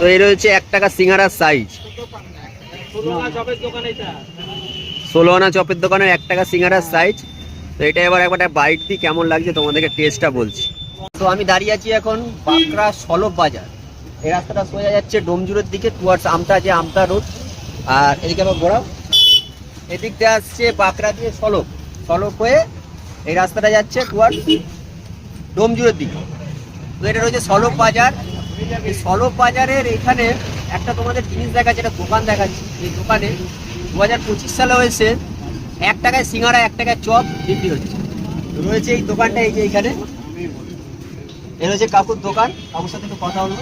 তো এই রয়েছে এক টাকা সিঙ্গারার সাইজ ষোলো আনা চপের দোকানের এক টাকা সিঙ্গারার সাইজ তো এটা এবার একবার বাইট দিই, কেমন লাগছে তোমাদেরকে টেস্টটা বলছি। তো আমি দাঁড়িয়ে আছি এখন বাঁকড়া সলভ বাজার। এই রাস্তাটা সোজা যাচ্ছে ডোমজুরের দিকে টুয়ার্ডস আমতা যে আমতা রোড আর এদিকে আবার ঘোরাও। এদিক দিয়ে আসছে বাঁকড়া দিয়ে সলভ। সলভ হয়ে এই রাস্তাটা যাচ্ছে টুয়ার্ডস ডোমজুরের দিকে। তো এটা রয়েছে সলভ বাজার। এই বাজারের এখানে একটা তোমাদের জিনিস দেখাচ্ছে একটা দোকান দেখাচ্ছি। এই দোকানে দু হাজার পঁচিশ সালে হয়েছে এক টাকায় সিঙ্গারা এক টাকায় চপ বিক্রি হচ্ছে। রয়েছে এই দোকানটা এই যে এইখানে এ রয়েছে কাকুর দোকান কাকুর সাথে একটু কথা হলো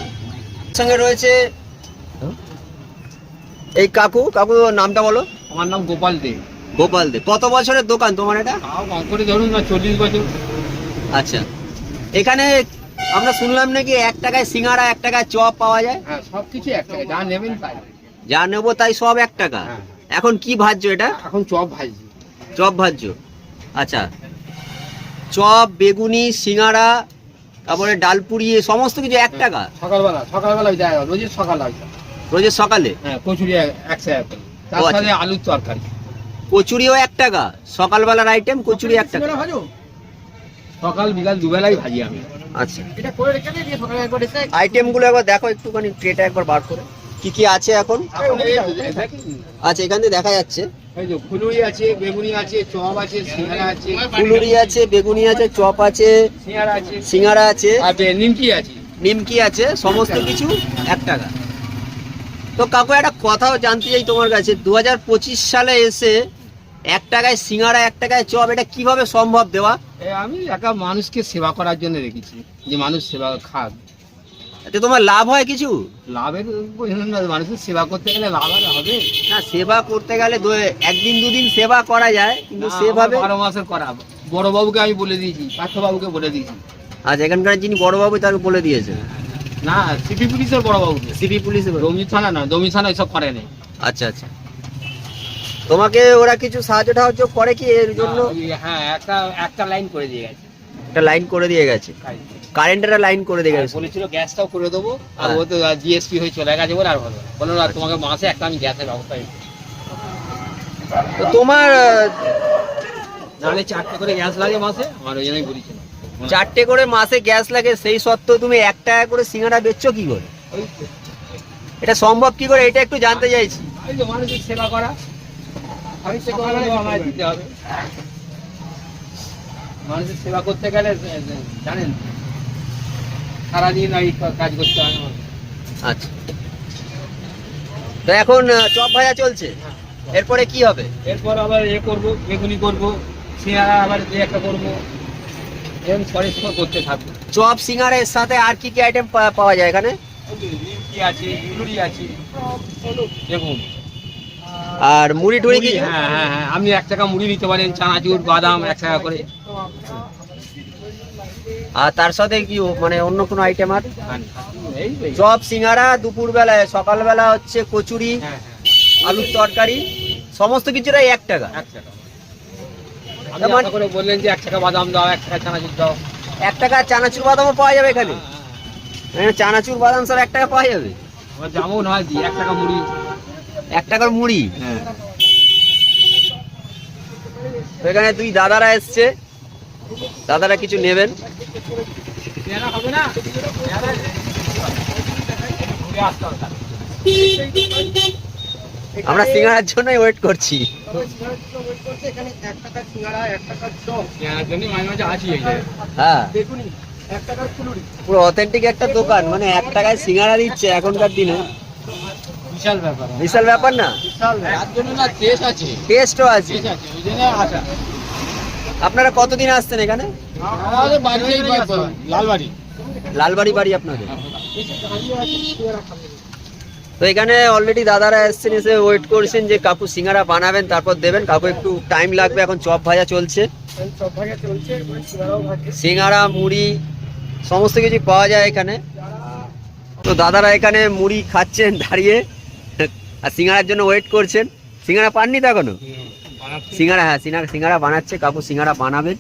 সঙ্গে রয়েছে এই কাকু কাকু নামটা বলো। আমার নাম গোপাল দে। গোপাল দে। কত বছরের দোকান তোমার এটা? কম করে ধরুন না চল্লিশ বছর। আচ্ছা। এখানে আমরা শুনলাম নাকি এক টাকায় সিঙ্গারা এক টাকায় চপ পাওয়া যায়? হ্যাঁ সব এক টাকা যা নেবেন তাই। যা নেব তাই সব এক টাকা? হ্যাঁ। এখন কি ভাজ্য এটা? এখন চপ ভাজি চপ ভাজ্য আচ্ছা। চপ বেগুনি সিঙ্গারা তারপরে ডালপুরি এ সমস্ত কিছু এক টাকা? সকালবেলা সকালবেলা দেয় রোজের সকাল হয় রোজের সকালে? হ্যাঁ কচুরি এক- একশো এক তার আচ্ছা। সাথে আলুর তরকারি। কচুরিও এক টাকা? সকালবেলার আইটেম কচুরি এক টাকা। সকাল বিকাল দুবেলাই ভাজি আমি। আচ্ছা। এটা করে রেখে দিয়ে সকালে একবার এসে আইটেমগুলো একবার দেখো একটুখানি ট্রেটা একবার বার করে। কি কি আছে এখন? আচ্ছা এখান থেকে দেখা যাচ্ছে। ফুলুরি আছে বেগুনি আছে চপ আছে সিঙ্গারা আছে। ফুলুরি আছে বেগুনি আছে চপ আছে সিঙ্গারা আছে। সিঙ্গারা আছে। নিমকি আছে। নিমকি আছে সমস্ত কিছু এক টাকা। তো কাকু একটা কথাও জানতে চাই তোমার কাছে। দু হাজার পঁচিশ সালে এসে এক টাকায় সিঙ্গারা এক টাকায় চপ এটা কীভাবে সম্ভব দেওয়া? আমি একা মানুষকে সেবা করার জন্য রেখেছি যে মানুষ সেবা খাক। এতে তোমার লাভ হয় কিছু? লাভের মানুষের সেবা করতে গেলে লাভ আর হবে। না সেবা করতে গেলে একদিন দুদিন সেবা করা যায় কিন্তু সেভাবে বারো মাসের করা। বড় বাবুকে আমি বলে দিয়েছি পার্থ বাবুকে বলে দিয়েছি। আজ এখানকার যিনি বড়বাবু তাকে বলে দিয়েছে? না সিপি পুলিশের বড় বাবুকে সিপি পুলিশ দমি থানা না দমি থানা এসব করে নেই। আচ্ছা আচ্ছা। তোমাকে ওরা কিছু সাহায্য টাহায্য করে কি এর জন্য? হ্যাঁ একটা একটা লাইন করে দিয়ে গেছে। একটা লাইন করে দিয়ে গেছে? কারেন্টের লাইন করে দিয়ে গেছে। বলেছিল গ্যাসটাও করে দেবো আর হ্যাঁ। ও তো জিএসপি হয়ে চলে গেছে বলে আর ভালো বলো না তোমাকে মাসে একটা আমি গ্যাসের ব্যবস্থা তোমার নাহলে চারটে করে গ্যাস লাগে মাসে আমার ওই জন্যই বলেছিলাম চারটে করে মাসে গ্যাস লাগে সেই সত্ত্বেও তুমি এক টাকা করে সিঙ্গারা বেচছো কি করে? এটা সম্ভব কি করে? এটা একটু জানতে চাইছি। মানুষের সেবা করা আমি আমায় দিতে হবে। মানুষের সেবা করতে গেলে জানেন সারাদিন এই কাজ করতে হয়। আচ্ছা। তো এখন চপ ভাজা চলছে। এরপরে কি হবে? এরপর আবার এ করব বেগুনি করব সিঙ্গারা আবার দু একটা করব। এরকম পরে সময় করতে থাকব। চপ সিঙ্গারের সাথে আর কি কি আইটেম পাওয়া যায় এখানে? আছে আছে। দেখুন আর মুড়ি টুড়ি কি? হ্যাঁ হ্যাঁ হ্যাঁ। আপনি এক টাকা মুড়ি নিতে পারেন চানাচুর বাদাম এক টাকা করে। আর তার সাথে কি মানে অন্য কোনো আইটেম আর? খান। এই তো এই। চপ সিঙ্গারা দুপুর বেলায় সকালবেলা হচ্ছে কচুরি হ্যাঁ আলুর তরকারি সমস্ত কিছুটাই এক টাকা। হ্যাঁ মানে- বললেন যে এক টাকা বাদাম দাও এক টাকা চানাচুর দাও। এক টাকা চানাচুর বাদামও পাওয়া যাবে এখানে? চানাচুর বাদাম সব এক টাকা পাওয়া যাবে? যেমন হয় এক টাকা মুড়ি। এক টাকার মুড়ি। হ্যাঁ। এখানে দুই দাদারা এসছে। দাদারা কিছু নেবেন। আমরা সিঙ্গারার জন্যই ওয়েট করছি। হ্যাঁ। পুরো অথেন্টিক একটা দোকান মানে এক টাকায় সিঙ্গারা দিচ্ছে এখনকার দিনে। বিশাল ব্যাপার বিশাল ব্যাপার না? তার জন্য না টেস্ট আছে। টেস্টও আছে। টেস্ট আছে ওই জন্য আসা। আপনারা কতদিন আসছেন এখানে? আমাদের লালবাড়ি। লালবাড়ি বাড়ি আপনাদের। তো এখানে অলরেডি দাদারা এসছেন এসে ওয়েট করছেন যে কাকু সিঙ্গারা বানাবেন তারপর দেবেন। কাকু একটু টাইম লাগবে এখন চপ ভাজা চলছে। সিঙ্গারা মুড়ি সমস্ত কিছু পাওয়া যায় এখানে। তো দাদারা এখানে মুড়ি খাচ্ছেন দাঁড়িয়ে। আর সিঙ্গারার জন্য ওয়েট করছেন। সিঙ্গারা পাননি তো এখনও? সিঙ্গারা হ্যাঁ সিঙ্গারা সিঙ্গারা বানাচ্ছে কাকু সিঙ্গারা বানাবেন।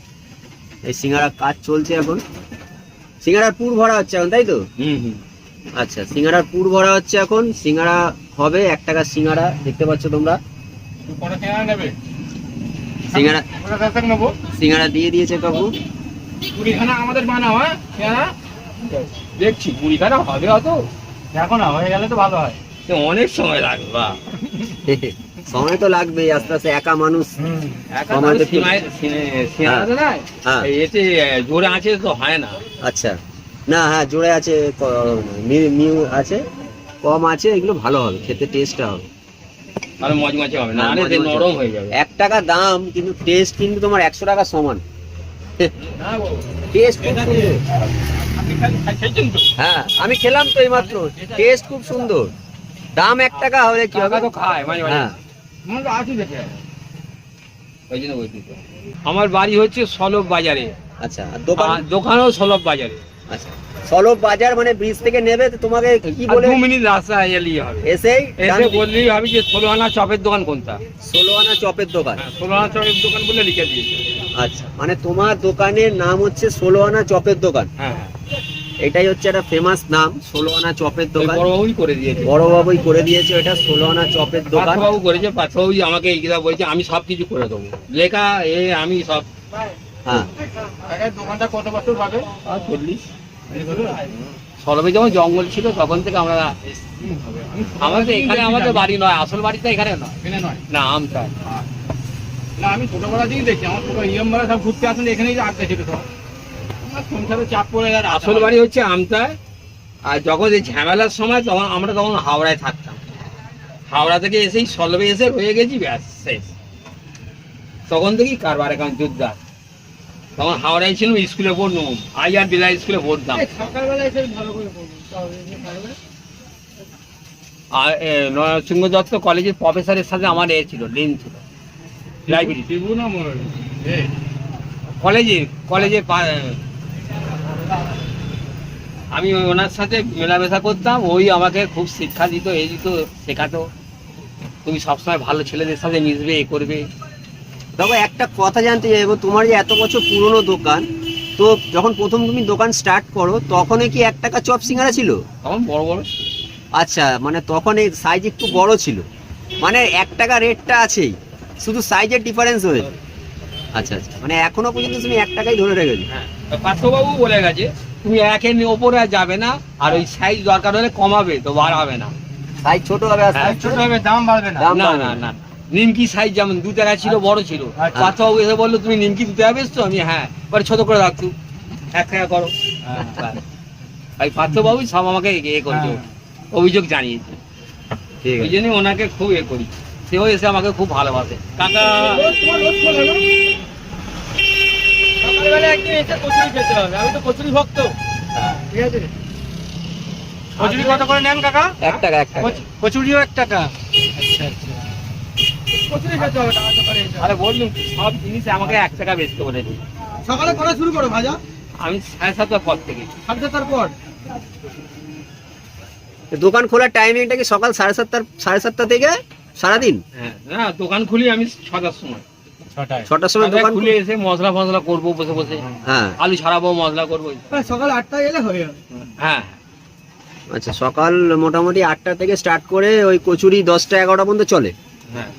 এই সিঙ্গারা কাজ চলছে এখন। সিঙ্গারার পুর ভরা হচ্ছে এখন তাই তো? হুম হুম। আচ্ছা সিঙ্গারার পুর ভরা হচ্ছে এখন। সিঙ্গারা হবে এক টাকা সিঙ্গারা দেখতে পাচ্ছ তোমরা। সিঙ্গারা দিয়ে দিয়েছে কাকু। কুড়িখানা আমাদের বানাও হ্যাঁ? দেখছি কুড়িখানা হবে অত। দেখো না হয়ে গেলে তো ভালো হয়। অনেক সময় লাগবে। বা সময় তো লাগবে আস্তে আস্তে একা মানুষ। না? হ্যাঁ। এতে জোরে আছে তো হয় না। আচ্ছা। না হ্যাঁ জোরে আছে মিউ আছে কম আছে এগুলো ভালো হবে খেতে টেস্টটা হবে। তাহলে মজমাচে হবে না হ্যাঁ, আরে নরম হয়ে যাবে। এক টাকা দাম কিন্তু টেস্ট কিন্তু তোমার একশো টাকা সমান। না টেস্ট খুব সুন্দর। আপনি খালি খাই- খাইছেন তো? হ্যাঁ আমি খেলাম তো এইমাত্র। টেস্ট খুব সুন্দর। দাম এক টাকা হলে কি হবে? তো খায় মাঝে মাঝে। হ্যাঁ। মনে তো দেখে। ওই জন্য আমার বাড়ি হচ্ছে সলভ বাজারে। আচ্ছা দোকান? দোকানও সলভ বাজারে। আচ্ছা সলভ বাজার মানে ব্রিজ থেকে নেবে তো তোমাকে কি বলে? দু মিনিট রাস্তা এলেই হবে। এসেই এসে বললেই ভাবি যে ষোলো আনা চপের দোকান কোনটা? ষোলো আনা চপের দোকান। হ্যাঁ, ষোলো আনা চপের দোকান বলে লিখে দিয়েছে। আচ্ছা মানে তোমার দোকানের নাম হচ্ছে ষোলো আনা চপের দোকান। হ্যাঁ হ্যাঁ। এটাই হচ্ছে একটা ফেমাস নাম ষোলো আনা চপের দোকান। বড়বাবুই করে দিয়েছে। বড় বাবুই করে দিয়েছে এটা ষোলো আনা চপের দোকান। পার্থবাবু করেছে পার্থবাবু আমাকে এই কথা বলছে আমি সব কিছু করে দেবো। লেখা এ আমি সব। হ্যাঁ। দোকানটা কত বছর পাবে আর চল্লিশ। সলভে যখন জঙ্গল ছিল তখন থেকে আমরা আমাদের এখানে আমাদের বাড়ি নয় আসল বাড়িটা এখানে নয়। এখানে নয়? না আমটা না আমি ছোটবেলা থেকেই দেখছি আমার ছোট ইয়ম বেলা সব ঘুরতে আসলে এখানেই আড্ডা ছিল সব। সংসারে চাপ পড়ে গেছে আসল বাড়ি হচ্ছে আমতায়। আর যখন এই ঝামেলার সময় তখন আমরা তখন হাওড়ায় থাকতাম। হাওড়া থেকে এসেই সলভে এসে রয়ে গেছি ব্যাস শেষ। তখন থেকেই কারবার এখন যোদ্ধা তখন হাওড়ায় ছিলাম স্কুলে পড়তাম আই আর বিলা স্কুলে পড়তাম। আর নরসিংহ দত্ত কলেজের প্রফেসরের সাথে আমার এ ছিল লিঙ্ক ছিল। লাইব্রেরি কলেজে কলেজে পা- আমি ওনার সাথে মেলামেশা করতাম ওই আমাকে খুব শিক্ষা দিত এই দিত শেখাতো। তুমি সবসময় ভালো ছেলেদের সাথে মিশবে এ করবে। তবে একটা কথা জানতে চাইব তোমার যে এত বছর পুরনো দোকান তো যখন প্রথম তুমি দোকান স্টার্ট করো তখন কি এক টাকা চপ সিঙ্গারা ছিল? তখন বড় বড় আচ্ছা মানে তখন এই সাইজ একটু বড় ছিল। মানে এক টাকা রেটটা আছেই শুধু সাইজের ডিফারেন্স হয়েছে। আচ্ছা আচ্ছা। মানে এখনও পর্যন্ত তুমি এক টাকাই ধরে রেখেছো। হ্যাঁ পার্থবাবু বলে গেছে তুমি একের ওপরে যাবে না আর ওই সাইজ দরকার হলে কমাবে তো বাড়াবে না। সাইজ ছোট হবে আর হ্যাঁ, ছোট হবে দাম বাড়বে না। না না না। নিমকি সাইজ যেমন দু টাকা ছিল বড় ছিল। আচ্ছা। এসে বলল তুমি নিমকি দিতে হবে তো? আমি হ্যাঁ। এবার ছোট করে রাখতু এক টাকা করো। ভাই পার্থবাবুই সব আমাকে ইয়ে করেছে। হ্যাঁ। অভিযোগ জানিয়েছে। ওই জন্যই ওনাকে খুব এ করি। সেও এসে আমাকে খুব ভালোবাসে। কাকা সকালবেলা একদিন এসে কচুরি খেতে হবে। আমি তো কচুরি ভক্ত। ঠিক আছে? কচুরি কত করে নেন কাকা? এক টাকা এক টাকা। কচুরিও এক টাকা। আচ্ছা আচ্ছা। কচুরি খেতে হবে টাকা দোকানে আরে বললুম সব জিনিস আমাকে এক টাকা বেচতে বলে দিই সকালে করা শুরু করো ভাজা? আমি সাড়ে সাতটার পর থেকে। সাড়ে সাতটার পর? দোকান খোলার টাইমিংটা কি সকাল সাড়ে সাতটার সাড়ে সাতটা থেকে সারাদিন? হ্যাঁ না দোকান খুলি আমি ছটার সময়। ছটার সময় তারপরে দোকান খুলে এসে মশলা ফসলা করব বসে বসে। হ্যাঁ। আলু ছাড়াবো মশলা করব। সকাল আটটায় এলে হয়ে যাবে। হ্যাঁ। আচ্ছা সকাল মোটামুটি আটটা থেকে স্টার্ট করে ওই কচুরি দশটা এগারোটা পর্যন্ত চলে। হ্যাঁ।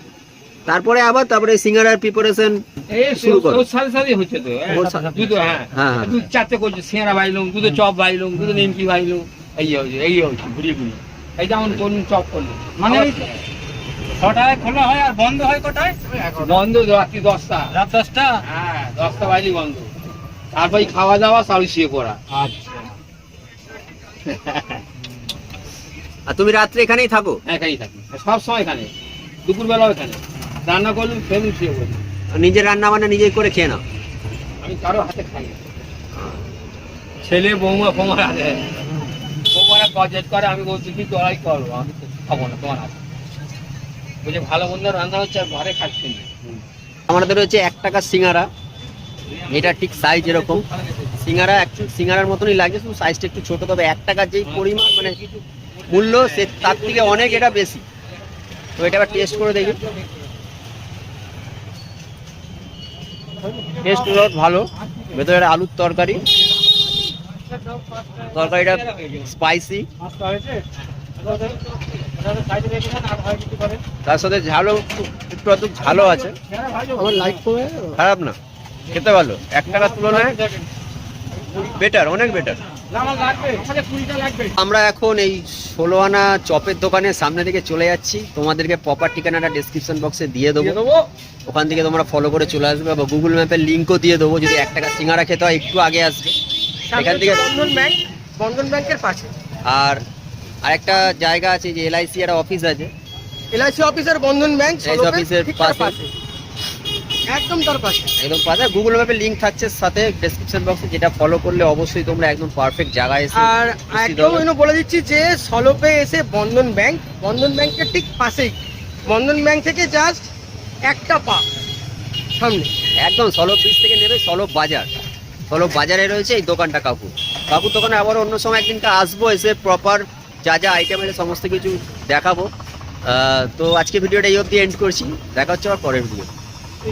তারপরে আবার তারপরে সিঙ্গারার প্রিপারেশন এই শুরু করো। সাথে সাথে হচ্ছে তো। হ্যাঁ, দুধ হ্যাঁ। হ্যাঁ, হ্যাঁ। দুধ চারটে করছে সিঙ্গারা বাইলুম দুধে চপ বাইলুম দুধে নিমকি বাইলুম এই হচ্ছে এই হচ্ছে ঘুরিয়ে ঘুরিয়ে। এই যেমন করুন চপ করল। মানে ছটায় খোলা হয় আর বন্ধ হয় কটায়? বন্ধ রাত্রি দশটা। রাত দশটা? হ্যাঁ দশটা বাইলি বন্ধ। তারপরে খাওয়া দাওয়া সাড়ে শুয়ে পড়া। আচ্ছা। আর তুমি রাত্রে এখানেই থাকো? এখানেই থাকি। সব সময় এখানে। দুপুরবেলাও এখানে। রান্না করলুম ফেলুম শুয়ে পড়ি। আর নিজের রান্না বান্না নিজেই করে খেয়ে নাও? আমি কারও হাতে খাই ছেলে বৌমা ফৌমা আছে। বৌমারা বাজেট করে আমি বলছি কি তোরাই করব আমি তো খাব না তোমার হাতে। বলছে, ভালো মন্দ রান্না হচ্ছে আর ঘরে খাচ্ছি আমাদের হচ্ছে এক টাকা সিঙ্গারা। এটা ঠিক সাইজ এরকম। সিঙ্গারা সিঙ্গারার মতনই লাগে শুধু সাইজটা একটু ছোট, তবে এক টাকার যেই পরিমাণ মানে মূল্য, সে তার থেকে অনেক এটা বেশি। তো এটা আবার টেস্ট করে দেখি। টেস্ট ভালো। ভেতরে আলুর তরকারি। তরকারিটা স্পাইসি তার সাথে ঝালও একটু একটু ঝালও আছে। আমার লাইক করে খারাপ না। খেতে ভালো। এক টাকার তুলনায় বেটার অনেক বেটার আমার এখন এই ষোলো আনা চপের দোকানের সামনে দিকে চলে যাচ্ছি। তোমাদেরকে প্রপার ঠিকানাটা ডিসক্রিপশন বক্সে দিয়ে দেবো। দিয়ে দেবো। ওখান থেকে তোমরা ফলো করে চলে আসবে বা গুগল ম্যাপের লিঙ্কও দিয়ে দেবো। যদি এক টাকা সিঙ্গারা খেতে হয় একটু আগে আসবে। এখান থেকে বন্ধন ব্যাংক বন্ধন ব্যাংকের পাশে। আর আরেকটা জায়গা আছে যে এলআইসি একটা অফিস আছে। এলআইসি অফিসের বন্ধন ব্যাংক অফিসের পাশে। একদম তার পাশে। একদম পাশে। গুগল ম্যাপে লিঙ্ক থাকছে সাথে ডেসক্রিপশন বক্সে যেটা ফলো করলে অবশ্যই তোমরা একদম পারফেক্ট জায়গায় এসে আর একদম হবে। বলে দিচ্ছি যে সলপে এসে বন্ধন ব্যাংক বন্ধন ব্যাংকের ঠিক পাশেই। বন্ধন ব্যাংক থেকে জাস্ট একটা পা সামনে। একদম সলভ ব্রিজ থেকে নেবে সলভ বাজার। সলভ বাজারে রয়েছে এই দোকানটা কাকু। কাকুর দোকানে আবার অন্য সময় একদিনকে আসব এসে প্রপার যা যা আইটেম আছে সমস্ত কিছু দেখাবো। তো আজকে ভিডিওটা এই অবধি এন্ড করছি। দেখা হচ্ছে আবার পরের ভিডিও